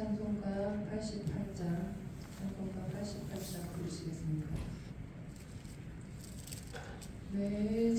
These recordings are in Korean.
찬송가 88장, 찬송가 88장 부르시겠습니다. 네,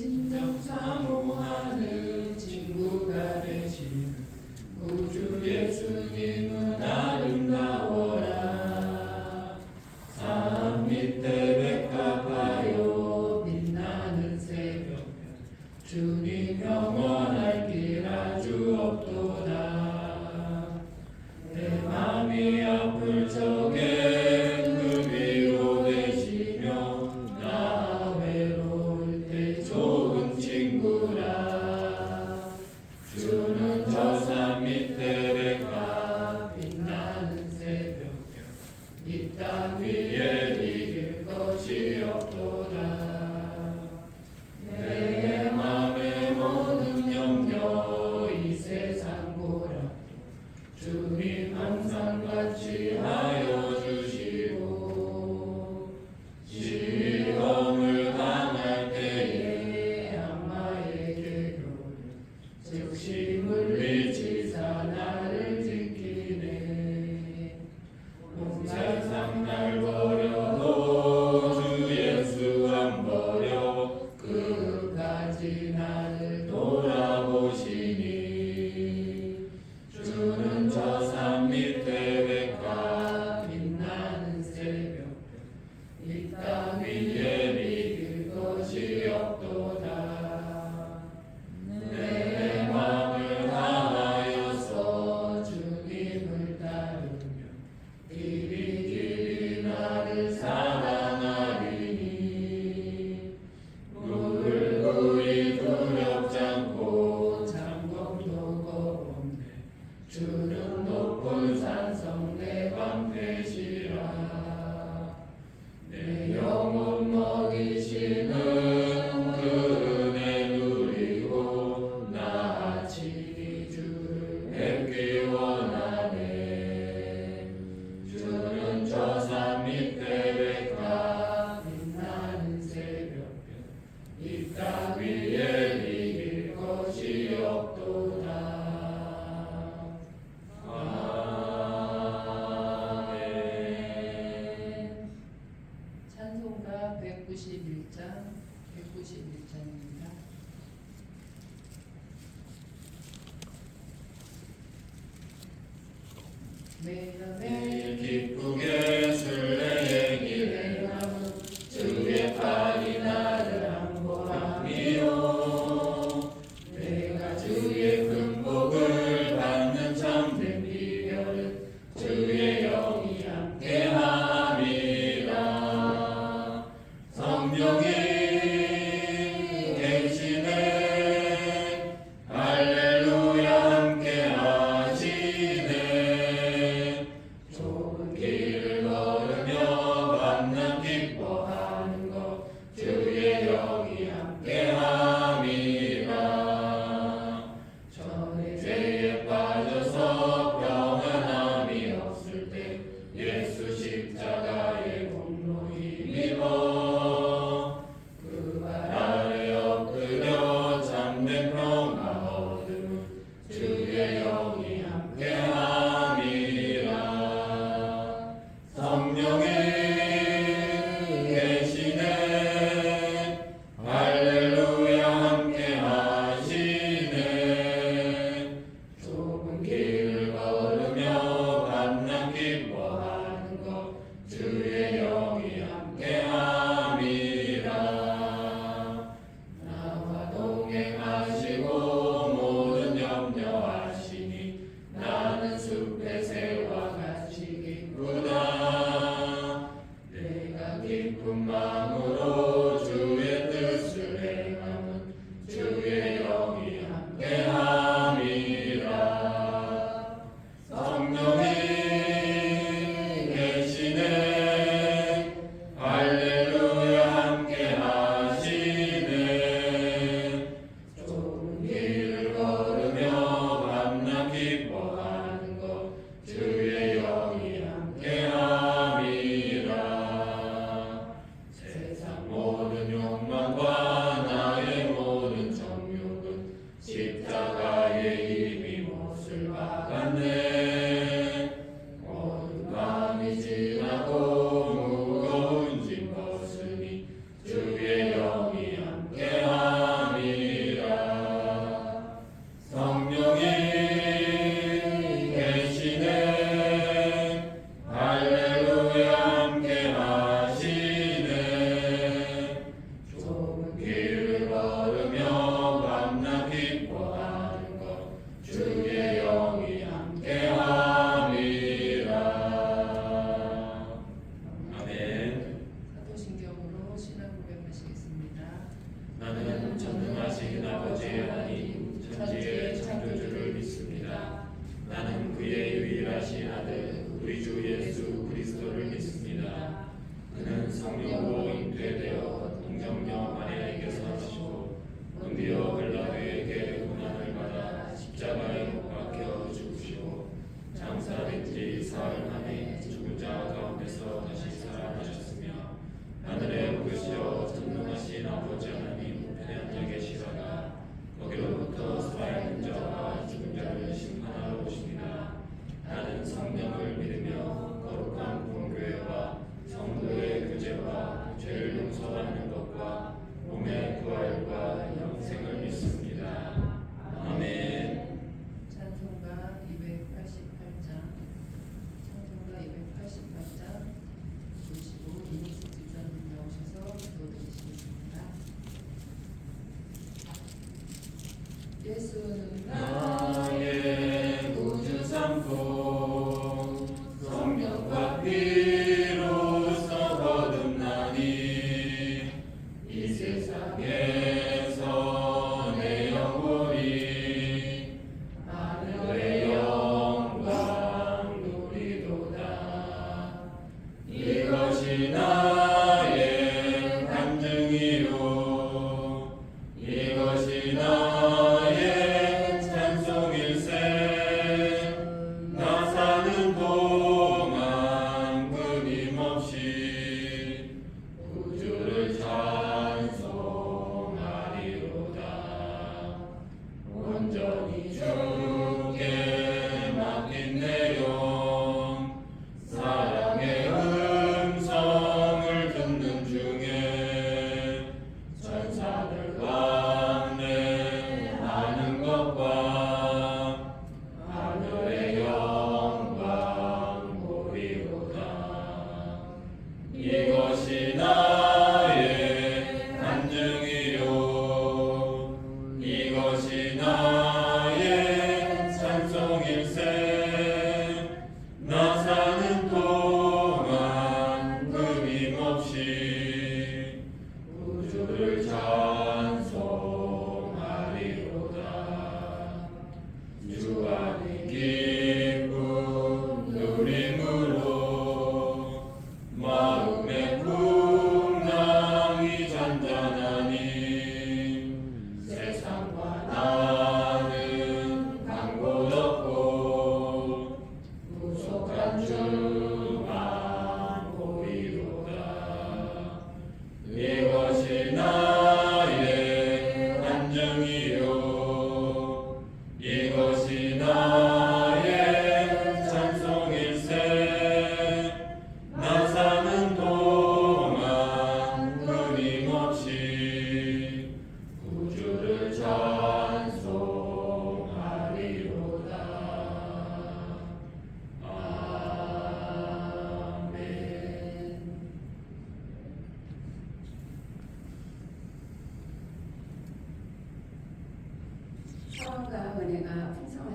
깊은 마음으로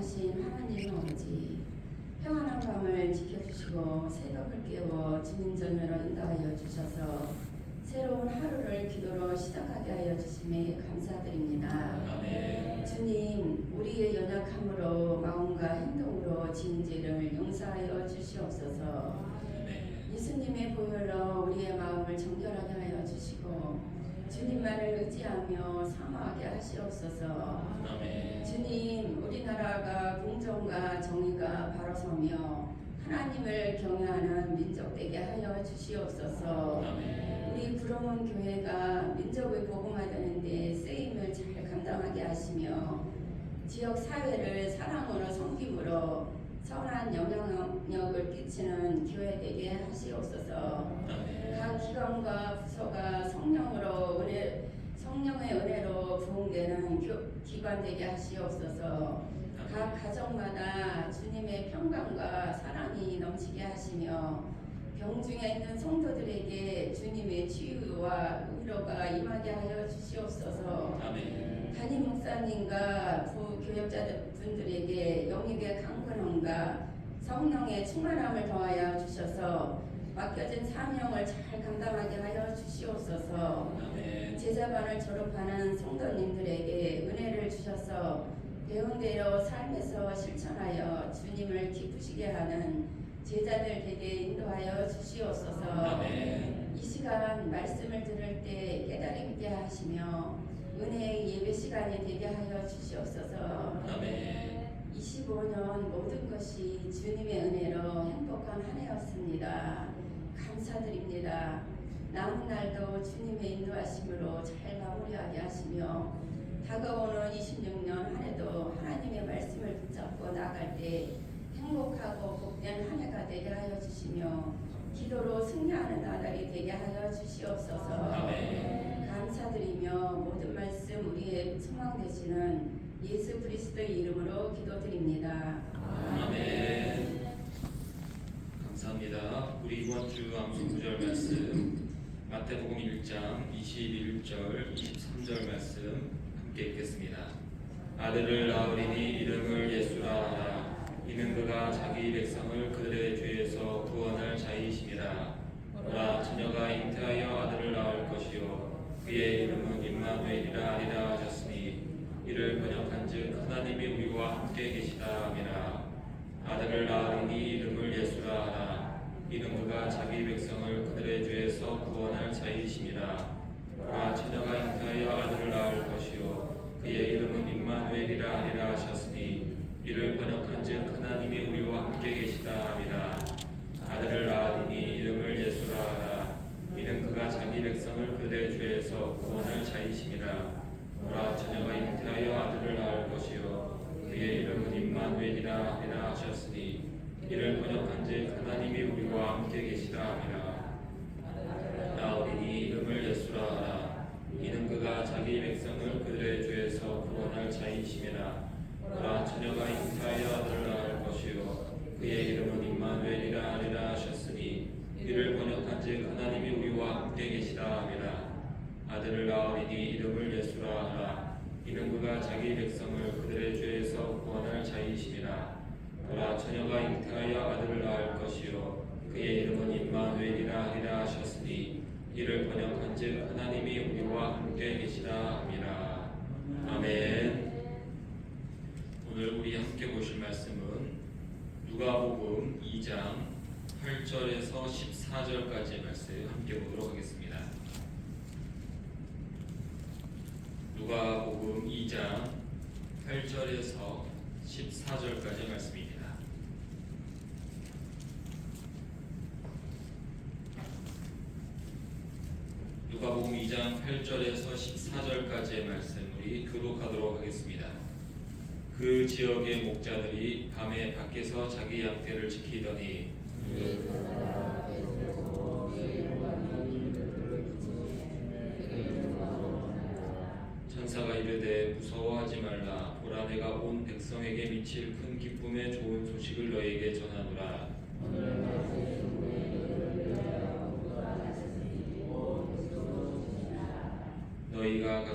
풍성하신 하나님 아버지 평안한 밤을 지켜주시고 새벽을 깨워 주님 전으로 인도하여 주셔서 새로운 하루를 기도로 시작하게 하여 주심에 감사드립니다. 아멘 주님, 우리의 연약함으로 마음과 행동으로 지은 죄를 용서하여 주시옵소서. 아멘 예수님의 보혈로 우리의 마음을 정결하게 하여 주시고 주님만을 의지하며 사모하게 하시옵소서. 아멘 주님, 우리나라가 공정과 정의가 바로 서며 하나님을 경외하는 민족 되게 하여 주시옵소서. 아멘 우리 부러운 교회가 민족을 복음화되는데 쓰임을 잘 감당하게 하시며 지역 사회를 사랑으로 섬김으로 선한 영향력을 끼치는 교회 되게 하시옵소서. 각 기관과 부서가 성령으로 은혜 성령의 은혜로 부흥되는 교, 기관 되게 하시옵소서. 각 가정마다 주님의 평강과 사랑이 넘치게 하시며 병중에 있는 성도들에게 주님의 치유와 위로가 임하게 하여 주시옵소서. 아멘 담임 목사님과 부교역자들 분들에게 영입의 강건함과 성령의 충만함을 더하여 주셔서 맡겨진 사명을 잘 감당하게 하여 주시옵소서. 아멘 제자반을 졸업하는 성도님들에게 은혜를 주셔서 배운 대로 삶에서 실천하여 주님을 기쁘시게 하는 제자들 되게 인도하여 주시옵소서. 아멘 이 시간 말씀을 들을 때 은혜의 예배 시간이 되게 하여 주시옵소서. 아멘 25년 모든 것이 주님의 은혜로 행복한 한 해였습니다. 감사드립니다. 남은 날도 주님의 인도하심으로 잘 마무리하게 하시며 다가오는 26년 한 해도 하나님의 말씀을 붙잡고 나갈 때 행복하고 복된 한 해가 되게 하여 주시며 기도로 승리하는 나날이 되게 하여 주시옵소서. 아멘. 감사드리며 모든 말씀 우리의 소망 되시는 예수 그리스도의 이름으로 기도드립니다. 아멘. 감사합니다. 우리 이번 주 암송 구절 말씀 마태복음 1장 21절 23절 말씀 함께 읽겠습니다. 아들을 낳으리니 이름을 예수라 하라 이는 그가 자기 백성을 그들의 죄에서 구원할 자이심이 그의 이름은 임마누엘이라 하리라 하셨으니 이를 번역한즉 하나님이 우리와 함께 계시다 함이라. 아들을 낳으리니 이름을 예수라 하라. 이는 그가 자기 백성을 그들의 죄에서 구원할 자이심이라. 보라 처녀가 잉태하여 아들을 낳을 것이요. 그의 이름은 임마누엘이라 하리라 하셨으니 이를 번역한즉 하나님이 우리와 함께 계시다 함이라. 아들을 낳으리니 이름을 예수라 하라 이는 그가 자기 백성을 그들의 죄에서 구원할 자이심이라. 보라 처녀가 잉태하여 아들을 낳을 것이요. 그의 이름은 임마누엘이라 하리라 하셨으니 이를 번역한즉 하나님이 우리와 함께 계시다 함이라. 나으리니 이름을 예수라 하라. 이는 그가 자기 백성을 그들의 죄에서 구원할 자이심이라. 보라 처녀가 잉태하여 아들을 낳을 처녀가 잉태하여 아들을 낳을 것이요 그의 이름은 임마누엘이라 하리라 하셨으니 이를 번역한즉 하나님이 우리와 함께 계시다 함이라 아멘 오늘 우리 함께 보실 말씀은 누가복음 2장 8절에서 14절까지의 말씀 함께 보도록 하겠습니다. 누가복음 2장 8절에서 14절까지의 말씀입니다. 누가복음 2장 8절에서 14절까지의 말씀 우리 교독하도록 하겠습니다. 그 지역의 목자들이 밤에 밖에서 자기 양떼를 지키더니 천사가 이르되 무서워하지 말라 보라 내가 온 백성에게 미칠 큰 기쁨의 좋은 소식을 너희에게 전하노라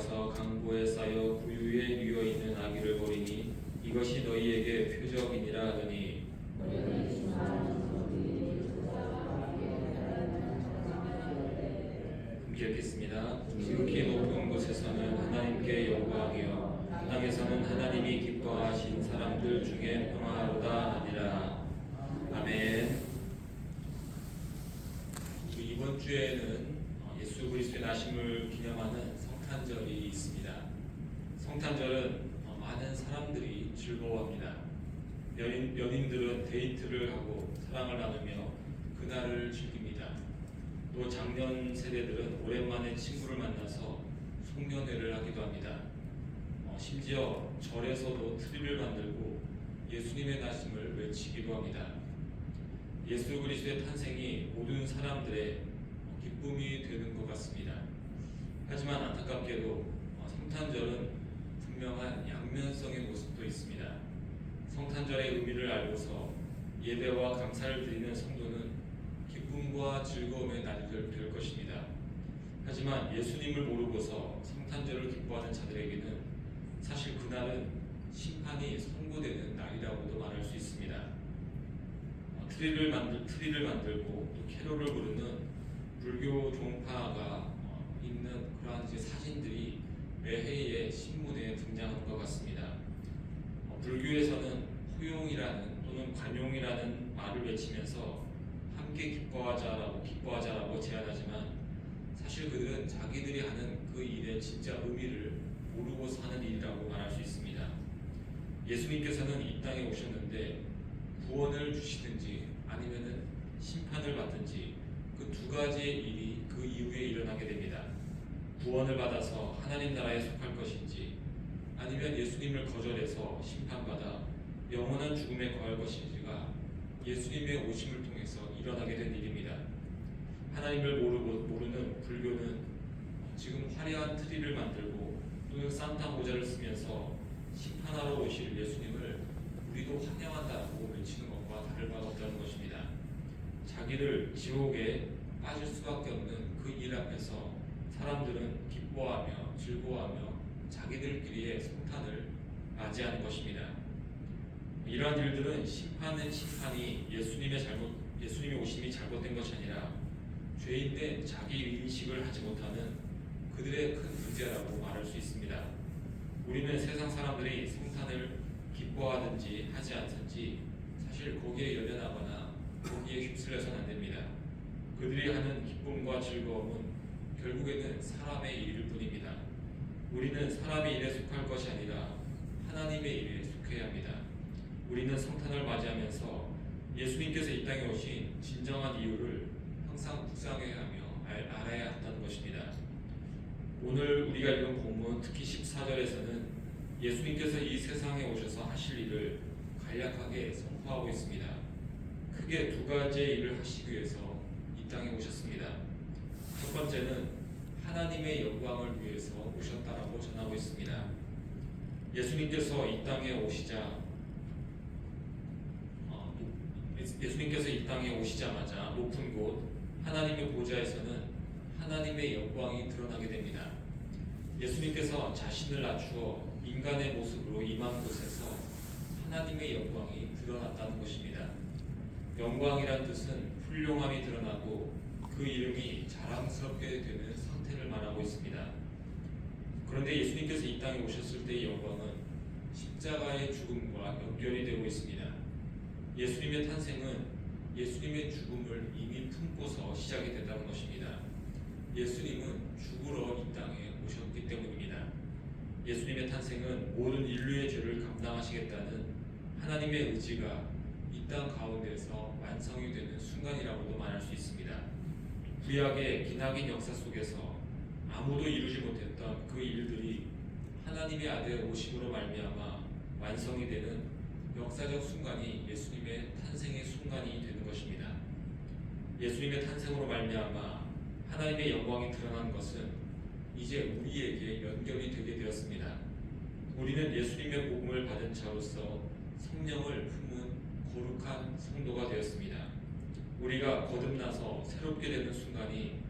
가 가서 강보에 쌓여 구유에 뉘어 있는 아기를 보리니 이것이 너희에게 표적이니라 하더니 기억했습니다. 지극히 높은 곳에서는 하나님께 영광이요 땅에서는 하나님이 기뻐하신 사람들 중에 평화로다 하니라. 아멘. 이번 주에는 예수 그리스도의 나심을 기념하는 성탄절이 있습니다. 성탄절은 많은 사람들이 즐거워합니다. 연인, 연인들은 데이트를 하고 사랑을 나누며 그날을 즐깁니다. 또 작년 세대들은 오랜만에 친구를 만나서 송년회를 하기도 합니다. 어, 심지어 절에서도 트리를 만들고 예수님의 나심을 외치기도 합니다. 예수 그리스도의 탄생이 모든 사람들의 기쁨이 되는 것 같습니다. 하지만 안타깝게도 어, 성탄절은 분명한 양면성의 모습도 있습니다. 성탄절의 의미를 알고서 예배와 감사를 드리는 성도는 기쁨과 즐거움의 날이 될, 될 것입니다. 하지만 예수님을 모르고서 성탄절을 기뻐하는 자들에게는 사실 그날은 심판이 선고되는 날이라고도 말할 수 있습니다. 어, 트리를 만들 트리를 만들고 또 캐롤을 부르는 불교 종파가 어, 있는 그러한 이제 사진들이 매해의 신문에 등장하는 것 같습니다. 어, 불교에서는 호용이라는 또는 관용이라는 말을 외치면서 함께 기뻐하자라고 기뻐하자라고 제안하지만 사실 그들은 자기들이 하는 그 일의 진짜 의미를 모르고서 하는 일이라고 말할 수 있습니다. 예수님께서는 이 땅에 오셨는데 구원을 주시든지 아니면은 심판을 받든지 그 두 가지의 일이 그 이후에 일어나게 됩니다. 구원을 받아서 하나님 나라에 속할 것인지 아니면 예수님을 거절해서 심판받아 영원한 죽음에 거할 것인지가 예수님의 오심을 통해서 일어나게 된 일입니다. 하나님을 모르고 모르는 불교는 지금 화려한 트리를 만들고 또는 산타 모자를 쓰면서 심판하러 오실 예수님을 우리도 환영한다고 외치는 것과 다를 바가 없다는 것입니다. 자기를 지옥에 빠질 수밖에 없는 그 일 앞에서 사람들은 기뻐하며 즐거워하며 자기들끼리의 성탄을 맞이하는 것입니다. 이러한 일들은 심판은 심판이 예수님의 잘못 예수님의 오심이 잘못된 것이 아니라 죄인된 자기 인식을 하지 못하는 그들의 큰 문제라고 말할 수 있습니다. 우리는 세상 사람들이 성탄을 기뻐하든지 하지 않든지 사실 거기에 연연하거나 거기에 휩쓸려서는 안 됩니다. 그들이 하는 기쁨과 즐거움은 결국에는 사람의 일일 뿐입니다. 우리는 사람의 일에 속할 것이 아니라 하나님의 일에 속해야 합니다. 우리는 성탄을 맞이하면서 예수님께서 이 땅에 오신 진정한 이유를 항상 묵상해야 하며 알, 알아야 한다는 것입니다. 오늘 우리가 읽은 본문 특히 14절에서는 예수님께서 이 세상에 오셔서 하실 일을 간략하게 선포하고 있습니다. 크게 두 가지의 일을 하시기 위해서 이 땅에 오셨습니다. 첫 번째는 하나님의 영광을 위해서 오셨다라고 전하고 있습니다. 예수님께서 이 땅에 오시자 어, 예수님께서 이 땅에 오시자마자 높은 곳 하나님의 보좌에서는 하나님의 영광이 드러나게 됩니다. 예수님께서 자신을 낮추어 인간의 모습으로 임한 곳에서 하나님의 영광이 드러났다는 것입니다. 영광이란 뜻은 훌륭함이 드러나고 그 이름이 자랑스럽게 되는 말하고 있습니다. 그런데 예수님께서 이 땅에 오셨을 때의 영광은 십자가의 죽음과 연결이 되고 있습니다. 예수님의 탄생은 예수님의 죽음을 이미 품고서 시작이 됐다는 것입니다. 예수님은 죽으러 이 땅에 오셨기 때문입니다. 예수님의 탄생은 모든 인류의 죄를 감당하시겠다는 하나님의 의지가 이 땅 가운데서 완성이 되는 순간이라고도 말할 수 있습니다. 구약의 기나긴 역사 속에서 아무도 이루지 못했던 그 일들이 하나님의 아들 오심으로 말미암아 완성이 되는 역사적 순간이 예수님의 탄생의 순간이 되는 것입니다. 예수님의 탄생으로 말미암아 하나님의 영광이 드러난 것은 이제 우리에게 연결이 되게 되었습니다. 우리는 예수님의 복음을 받은 자로서 성령을 품은 거룩한 성도가 되었습니다. 우리가 거듭나서 새롭게 되는 순간이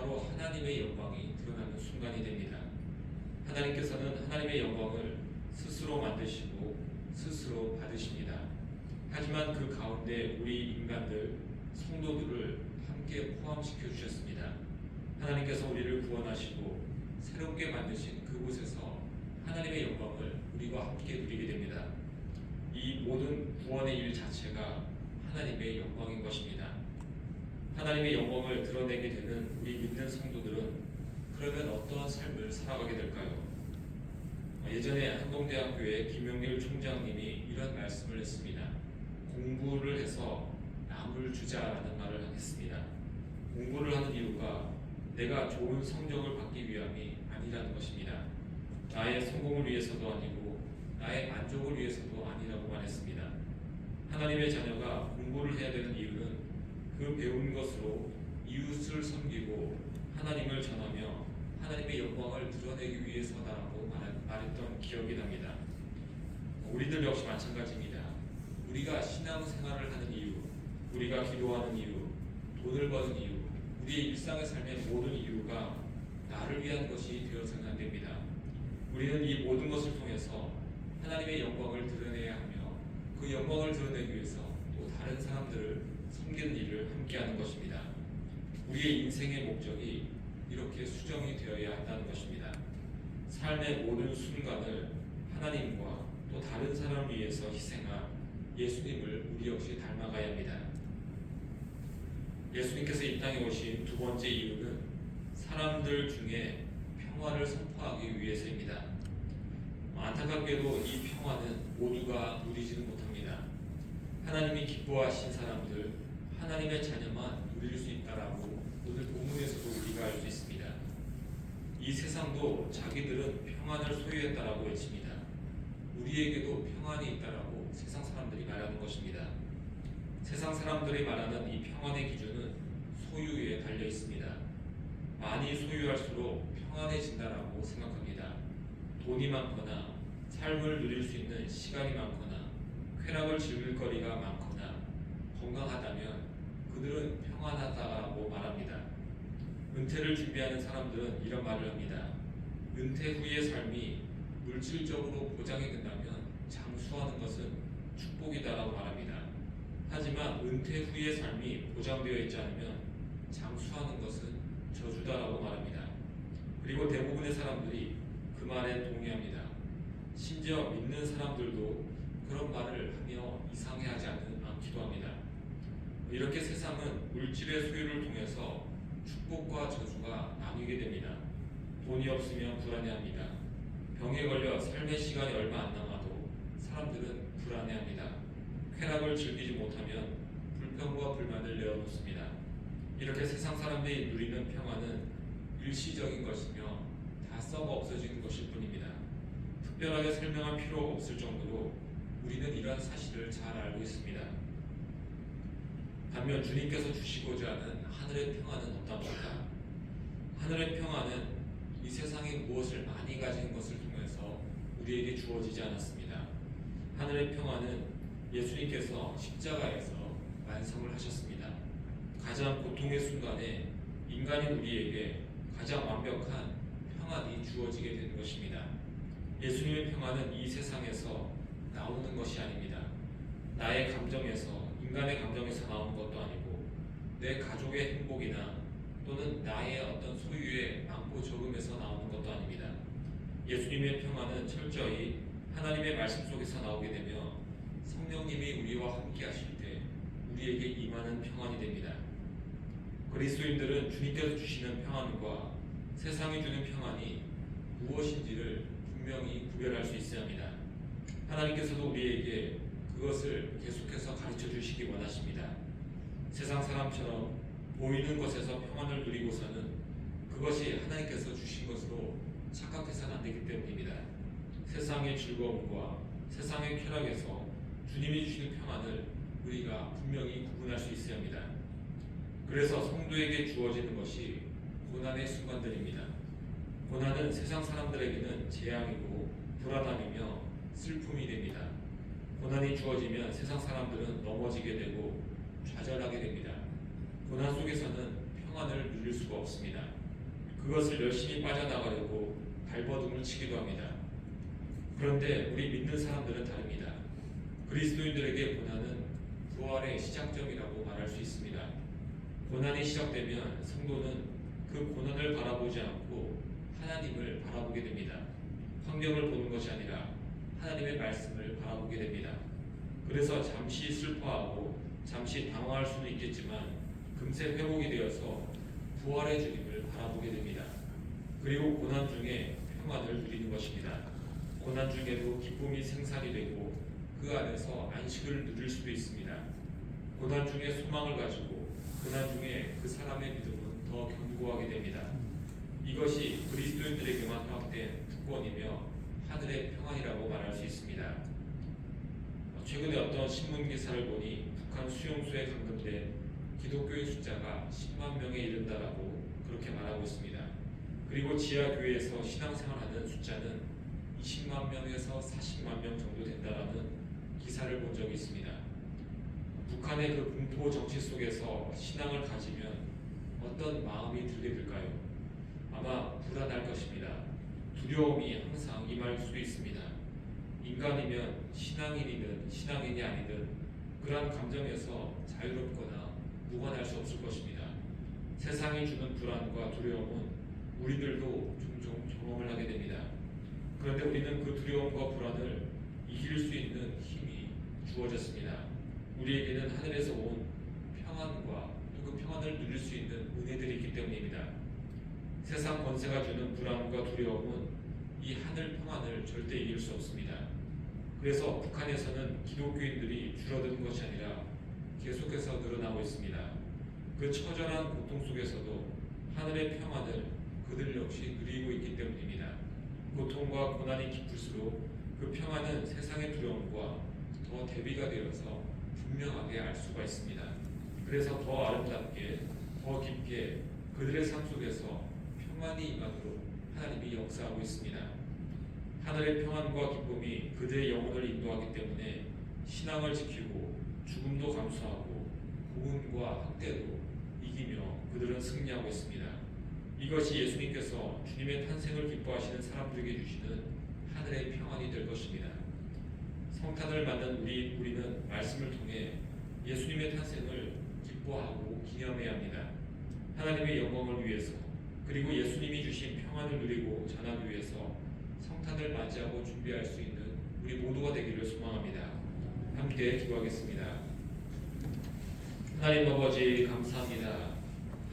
바로 하나님의 영광이 드러나는 순간이 됩니다. 하나님께서는 하나님의 영광을 스스로 만드시고 스스로 받으십니다. 하지만 그 가운데 우리 인간들 성도들을 함께 포함시켜 주셨습니다. 하나님께서 우리를 구원하시고 새롭게 만드신 그곳에서 하나님의 영광을 우리와 함께 누리게 됩니다. 이 모든 구원의 일 자체가 하나님의 영광인 것입니다. 하나님의 영광을 드러내게 되는 우리 믿는 성도들은 그러면 어떠한 삶을 살아가게 될까요? 예전에 한동대학교의 김영일 총장님이 이런 말씀을 했습니다. 공부를 해서 남을 주자라는 말을 했습니다. 공부를 하는 이유가 내가 좋은 성적을 받기 위함이 아니라는 것입니다. 나의 성공을 위해서도 아니고 나의 만족을 위해서도 아니라고 말했습니다. 하나님의 자녀가 공부를 해야 되는 이유는 그 배운 것으로 이웃을 섬기고 하나님을 전하며 하나님의 영광을 드러내기 위해서다라고 말- 말했던 기억이 납니다. 우리들 역시 마찬가지입니다. 우리가 신앙생활을 하는 이유, 우리가 기도하는 이유, 돈을 버는 이유, 우리의 일상의 삶의 모든 이유가 나를 위한 것이 되어서는 안 됩니다. 우리는 이 모든 것을 통해서 하나님의 영광을 드러내야 하며 그 영광을 드러내기 위해서 또 다른 사람들을 섬기는 일을 함께하는 것입니다. 우리의 인생의 목적이 이렇게 수정이 되어야 한다는 것입니다. 삶의 모든 순간을 하나님과 또 다른 사람을 위해서 희생한 예수님을 우리 역시 닮아가야 합니다. 예수님께서 이 땅에 오신 두 번째 이유는 사람들 중에 평화를 선포하기 위해서입니다. 안타깝게도 이 평화는 모두가 누리지는 못합니다. 하나님이 기뻐하신 사람들, 하나님의 자녀만 누릴 수 있다라고 오늘 본문에서도 우리가 알 수 있습니다. 이 세상도 자기들은 평안을 소유했다라고 외칩니다. 우리에게도 평안이 있다라고 세상 사람들이 말하는 것입니다. 세상 사람들이 말하는 이 평안의 기준은 소유에 달려 있습니다. 많이 소유할수록 평안해진다라고 생각합니다. 돈이 많거나 삶을 누릴 수 있는 시간이 많거나 쾌락을 즐길 거리가 많거나 건강하다면 그들은 평안하다고 말합니다. 은퇴를 준비하는 사람들은 이런 말을 합니다. 은퇴 후의 삶이 물질적으로 보장이 된다면 장수하는 것은 축복이다라고 말합니다. 하지만 은퇴 후의 삶이 보장되어 있지 않으면 장수하는 것은 저주다라고 말합니다. 그리고 대부분의 사람들이 그 말에 동의합니다. 심지어 믿는 사람들도 그런 말을 하며 이상해하지 않기도 합니다. 이렇게 세상은 물질의 소유를 통해서 축복과 저주가 나뉘게 됩니다. 돈이 없으면 불안해합니다. 병에 걸려 삶의 시간이 얼마 안 남아도 사람들은 불안해합니다. 쾌락을 즐기지 못하면 불평과 불만을 내어놓습니다. 이렇게 세상 사람들이 누리는 평화는 일시적인 것이며 다 썩어 없어지는 것일 뿐입니다. 특별하게 설명할 필요 없을 정도로 우리는 이러한 사실을 잘 알고 있습니다. 반면 주님께서 주시고자 하는 하늘의 평화는 어떠합니까? 하늘의 평화는 이 세상에 무엇을 많이 가진 것을 통해서 우리에게 주어지지 않았습니다. 하늘의 평화는 예수님께서 십자가에서 완성을 하셨습니다. 가장 고통의 순간에 인간인 우리에게 가장 완벽한 평안이 주어지게 된 것입니다. 예수님의 평안은 이 세상에서 나오는 것이 아닙니다. 나의 감정에서 인간의 감정에서 나오는 것도 아니고 내 가족의 행복이나 또는 나의 어떤 소유의 많고 적음에서 나오는 것도 아닙니다. 예수님의 평안은 철저히 하나님의 말씀 속에서 나오게 되며 성령님이 우리와 함께 하실 때 우리에게 임하는 평안이 됩니다. 그리스도인들은 주님께서 주시는 평안과 세상이 주는 평안이 무엇인지를 분명히 구별할 수 있어야 합니다. 하나님께서도 우리에게 그것을 계속해서 가르쳐 주시기 원하십니다. 세상 사람처럼 보이는 것에서 평안을 누리고서는 그것이 하나님께서 주신 것으로 착각해서는 안 되기 때문입니다. 세상의 즐거움과 세상의 쾌락에서 주님이 주시는 평안을 우리가 분명히 구분할 수 있어야 합니다. 그래서 성도에게 주어지는 것이 고난의 순간들입니다. 고난은 세상 사람들에게는 재앙이고 불안함이며 슬픔이 됩니다. 고난이 주어지면 세상 사람들은 넘어지게 되고 좌절하게 됩니다. 고난 속에서는 평안을 누릴 수가 없습니다. 그것을 열심히 빠져나가려고 발버둥을 치기도 합니다. 그런데 우리 믿는 사람들은 다릅니다. 그리스도인들에게 고난은 부활의 시작점이라고 말할 수 있습니다. 고난이 시작되면 성도는 그 고난을 바라보지 않고 하나님을 바라보게 됩니다. 환경을 보는 것이 아니라 하나님의 말씀을 바라보게 됩니다. 그래서 잠시 슬퍼하고 잠시 당황할 수는 있겠지만 금세 회복이 되어서 부활의 주님을 바라보게 됩니다. 그리고 고난 중에 평안을 누리는 것입니다. 고난 중에도 기쁨이 생산이 되고 그 안에서 안식을 누릴 수도 있습니다. 고난 중에 소망을 가지고 고난 중에 그 사람의 믿음은 더 견고하게 됩니다. 이것이 그리스도인들에게만 허락된 특권이며 하늘의 평안이라고 말할 수 있습니다. 최근에 어떤 신문 기사를 보니 북한 수용소에 감금된 기독교인 숫자가 10만 명에 이른다라고 그렇게 말하고 있습니다. 그리고 지하 교회에서 신앙생활하는 숫자는 20만 명에서 40만 명 정도 된다라는 기사를 본 적이 있습니다. 북한의 그 공포 정치 속에서 신앙을 가지면 어떤 마음이 들게 될까요? 아마 불안할 것입니다. 두려움이 항상 임할 수도 있습니다. 인간이면 신앙인이든 신앙인이 아니든 그러한 감정에서 자유롭거나 무관할 수 없을 것입니다. 세상이 주는 불안과 두려움은 우리들도 종종 경험을 하게 됩니다. 그런데 우리는 그 두려움과 불안을 이길 수 있는 힘이 주어졌습니다. 우리에게는 하늘에서 온 평안과 또그 평안을 누릴 수 있는 은혜들이 있기 때문입니다. 세상 권세가 주는 불안과 두려움은 이 하늘 평안을 절대 이길 수 없습니다. 그래서 북한에서는 기독교인들이 줄어드는 것이 아니라 계속해서 늘어나고 있습니다. 그 처절한 고통 속에서도 하늘의 평안을 그들 역시 누리고 있기 때문입니다. 고통과 고난이 깊을수록 그 평안은 세상의 두려움과 더 대비가 되어서 분명하게 알 수가 있습니다. 그래서 더 아름답게, 더 깊게 그들의 삶 속에서 평안이 임하도록 하나님이 역사하고 있습니다. 하늘의 평안과 기쁨이 그들의 영혼을 인도하기 때문에 신앙을 지키고 죽음도 감수하고 고문과 학대도 이기며 그들은 승리하고 있습니다. 이것이 예수님께서 주님의 탄생을 기뻐하시는 사람들에게 주시는 하늘의 평안이 될 것입니다. 성탄을 맞는 우리 우리는 말씀을 통해 예수님의 탄생을 기뻐하고 기념해야 합니다. 하나님의 영광을 위해서 그리고 예수님이 주신 평안을 누리고 전하기 위해서 성탄을 맞이하고 준비할 수 있는 우리 모두가 되기를 소망합니다. 함께 기도하겠습니다. 하나님 아버지 감사합니다.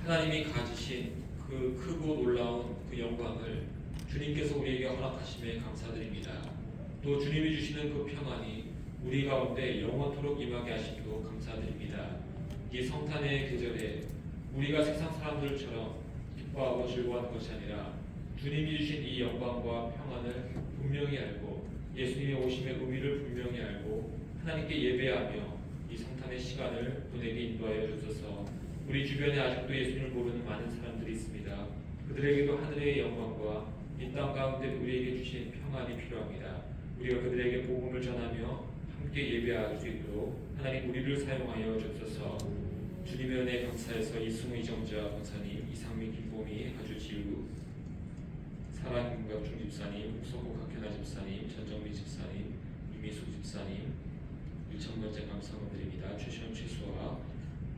하나님이 가지신 그 크고 놀라운 그 영광을 주님께서 우리에게 허락하심에 감사드립니다. 또 주님이 주시는 그 평안이 우리 가운데 영원토록 임하게 하심도 감사드립니다. 이 성탄의 계절에 우리가 세상 사람들처럼 기뻐하고 즐거워하는 것이 아니라 주님이 주신 이 영광과 평안을 분명히 알고 예수님의 오심의 의미를 분명히 알고 하나님께 예배하며 이 성탄의 시간을 보내게 인도하여 주소서. 우리 주변에 아직도 예수님을 모르는 많은 사람들이 있습니다. 그들에게도 하늘의 영광과 이 땅 가운데 우리에게 주신 평안이 필요합니다. 우리가 그들에게 복음을 전하며 함께 예배할 수 있도록 하나님 우리를 사용하여 주소서. 주님의 은혜 감사해서 이승우 이정자 권사님, 이상민 김보미 하주 지우 사랑김갑 중 집사님, 홍성호 각현아 집사님, 전정미 집사님, 이미수 집사님, 유천번째 감사드립니다. 최시원 최수와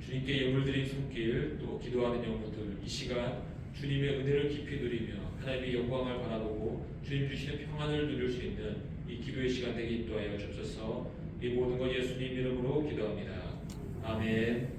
주님께 예물 드린 손길 또 기도하는 영혼들 이 시간 주님의 은혜를 깊이 누리며 하나님의 영광을 바라보고 주님 주시는 평안을 누릴 수 있는 이 기도의 시간 되게 인도하여 주옵소서 이 모든 것 예수님 이름으로 기도합니다. 아멘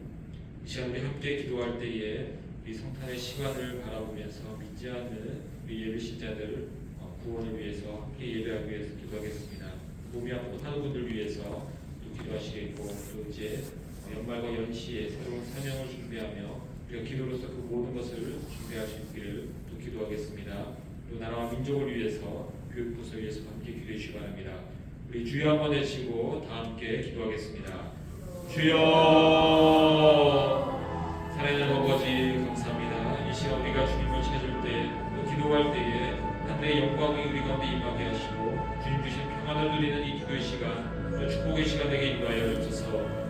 이 시간 우리 함께 기도할 때에 이 성탄의 시간을 바라보면서 믿지 않는 우리 예배 신자들 어, 구원을 위해서 함께 예배하기 위해서 기도하겠습니다. 몸이 아프고 하는 분들 위해서 또 기도하시겠고 또 이제 연말과 연시에 새로운 사명을 준비하며 우리가 기도로서 그 모든 것을 준비할 수 있기를 또 기도하겠습니다. 또 나라와 민족을 위해서 교육부서 위해서 함께 기도해 주시기 바랍니다. 우리 주여 한번 외치고 다 함께 기도하겠습니다. 주여 사랑하는 아버지 감사합니다. 이 시간 우리가 주님을 찾을 때, 또 기도할 때에 하늘의 영광이 우리 가운데 임하게 하시고 주님 주신 평안을 누리는 이 기도의 시간, 또 축복의 시간 되게 인도하여 주소서.